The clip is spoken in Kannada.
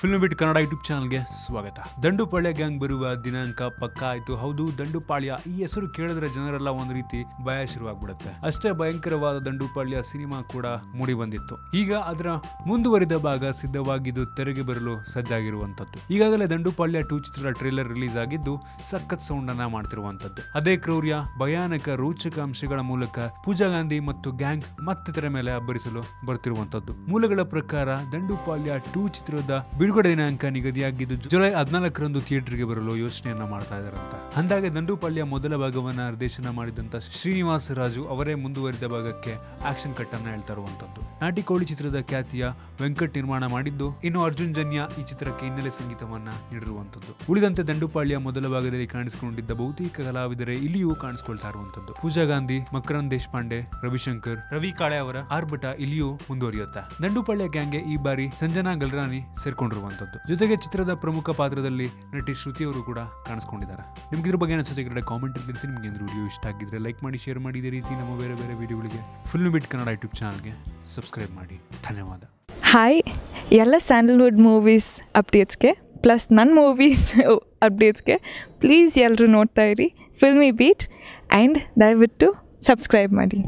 ಫಿಲ್ಮ್ ಬಿಟ್ ಕನ್ನಡ ಯೂಟ್ಯೂಬ್ ಚಾನಲ್ಗೆ ಸ್ವಾಗತ. ದಂಡುಪಾಳ್ಯ ಗ್ಯಾಂಗ್ ಬರುವ ದಿನಾಂಕ ಪಕ್ಕ ಆಯ್ತು. ಹೌದು, ದಂಡುಪಾಳ್ಯ ಈ ಹೆಸರು ಕೇಳಿದ್ರೆ ಜನರೆಲ್ಲ ಒಂದು ರೀತಿ ಭಯ ಶುರುವಾಗ್ಬಿಡುತ್ತೆ. ಅಷ್ಟೇ ಭಯಂಕರವಾದ ದಂಡುಪಾಳ್ಯ ಸಿನಿಮಾ ಕೂಡ ಮೂಡಿ ಬಂದಿತ್ತು. ಈಗ ಅದರ ಮುಂದುವರಿದ ಭಾಗ ಸಿದ್ಧವಾಗಿದ್ದು ತೆರೆಗೆ ಬರಲು ಸಜ್ಜಾಗಿರುವಂತದ್ದು ಈಗಾಗಲೇ ದಂಡುಪಾಳ್ಯ ಟೂ ಚಿತ್ರದ ಟ್ರೇಲರ್ ರಿಲೀಸ್ ಆಗಿದ್ದು ಸಖತ್ ಸೌಂಡ್ ಅನ್ನ ಮಾಡ್ತಿರುವಂತದ್ದು ಅದೇ ಕ್ರೌರ್ಯ, ಭಯಾನಕ ರೋಚಕ ಅಂಶಗಳ ಮೂಲಕ ಪೂಜಾ ಗಾಂಧಿ ಮತ್ತು ಗ್ಯಾಂಗ್ ಮತ್ತಿತರ ಮೇಲೆ ಅಬ್ಬರಿಸಲು ಬರ್ತಿರುವಂತದ್ದು ಮೂಲಗಳ ಪ್ರಕಾರ ದಂಡುಪಾಳ್ಯ ಟೂ ಚಿತ್ರದ ಬಿಡುಗಡೆ ದಿನಾಂಕ ನಿಗದಿಯಾಗಿದ್ದು ಜುಲೈ ಹದಿನಾಲ್ಕರಂದು ಥಿಯೇಟರ್ಗೆ ಬರಲು ಯೋಚನೆಯನ್ನ ಮಾಡ್ತಾ ಇದ್ದಾರಂತ. ಅಂದಾಗೆ ದಂಡುಪಾಳ್ಯ ಮೊದಲ ಭಾಗವನ್ನ ನಿರ್ದೇಶನ ಮಾಡಿದಂತ ಶ್ರೀನಿವಾಸ ರಾಜು ಅವರೇ ಮುಂದುವರಿದ ಭಾಗಕ್ಕೆ ಆಕ್ಷನ್ ಕಟ್ ಅನ್ನ ಹೇಳ್ತಾ ಇರುವಂತದ್ದು. ನಾಟಿ ಕೋಳಿ ಚಿತ್ರದ ಖ್ಯಾತಿಯ ವೆಂಕಟ್ ನಿರ್ಮಾಣ ಮಾಡಿದ್ದು, ಇನ್ನು ಅರ್ಜುನ್ ಜನ್ಯ ಈ ಚಿತ್ರಕ್ಕೆ ಹಿನ್ನೆಲೆ ಸಂಗೀತವನ್ನ ನೀಡಿರುವಂತದ್ದು. ಉಳಿದಂತೆ ದಂಡುಪಾಳ್ಯ ಮೊದಲ ಭಾಗದಲ್ಲಿ ಕಾಣಿಸಿಕೊಂಡಿದ್ದ ಬಹುತೇಕ ಕಲಾವಿದರೇ ಇಲ್ಲಿಯೂ ಕಾಣಿಸಿಕೊಳ್ತಾ ಇರುವಂತದ್ದು. ಪೂಜಾ ಗಾಂಧಿ ಮಕರಂದ್ ದೇಶಪಾಂಡೆ, ರವಿಶಂಕರ್, ರವಿ ಕಾಳೆ ಅವರ ಆರ್ಭಟ ಇಲ್ಲಿಯೂ ಮುಂದುವರಿಯುತ್ತಾ. ದಂಡುಪಾಳ್ಯ ಗ್ಯಾಂಗ್ಗೆ ಈ ಬಾರಿ ಸಂಜನಾ ಗಲ್ರಾನಿ ಸೇರ್ಕೊಂಡಿರುವಂತದ್ದು ಜೊತೆಗೆ ಚಿತ್ರದ ಪ್ರಮುಖ ಪಾತ್ರದಲ್ಲಿ ನಟಿ ಶ್ರುತಿ ಅವರು ಕೂಡ ಕಾಣಿಸ್ಕೊಂಡಿದ್ದಾರೆ. ನಿಮ್ಗೆ ಇದ್ರ ಬಗ್ಗೆ ಅನಿಸುತ್ತೆ ಕೆಳಗಡೆ ಕಾಮೆಂಟ್ ತಿಳಿಸಿ. ನಿಮ್ಗೆ ಏನಾದ್ರು ವಿಡಿಯೋ ಇಷ್ಟ ಆಗಿದ್ರೆ ಲೈಕ್ ಮಾಡಿ ಶೇರ್ ಮಾಡಿ. ಇದೇ ರೀತಿ ನಮ್ಮ ಬೇರೆ ಬೇರೆ ವಿಡಿಯೋಗಳಿಗೆ ಫುಲ್ ಬಿಟ್ ಕನ್ನಡ ಯೂಟ್ಯೂಬ್ ಚಾನಲ್ಗೆ ಸಬ್ಸ್ಕ್ರೈಬ್ ಮಾಡಿ. ಧನ್ಯವಾದ. ಹಾಯ್ ಎಲ್ಲ ಸ್ಯಾಂಡಲ್ವುಡ್ ಮೂವೀಸ್ ಅಪ್ಡೇಟ್ಸ್ಗೆ ಪ್ಲಸ್ ನನ್ನ ಮೂವೀಸ್ ಅಪ್ಡೇಟ್ಸ್ಗೆ ಪ್ಲೀಸ್ ಎಲ್ಲರೂ ನೋಡ್ತಾ ಇರಿ. ಫಿಲ್ಮಿ ಬೀಟ್ ಆ್ಯಂಡ್ ದಯವಿಟ್ಟು ಸಬ್ಸ್ಕ್ರೈಬ್ ಮಾಡಿ.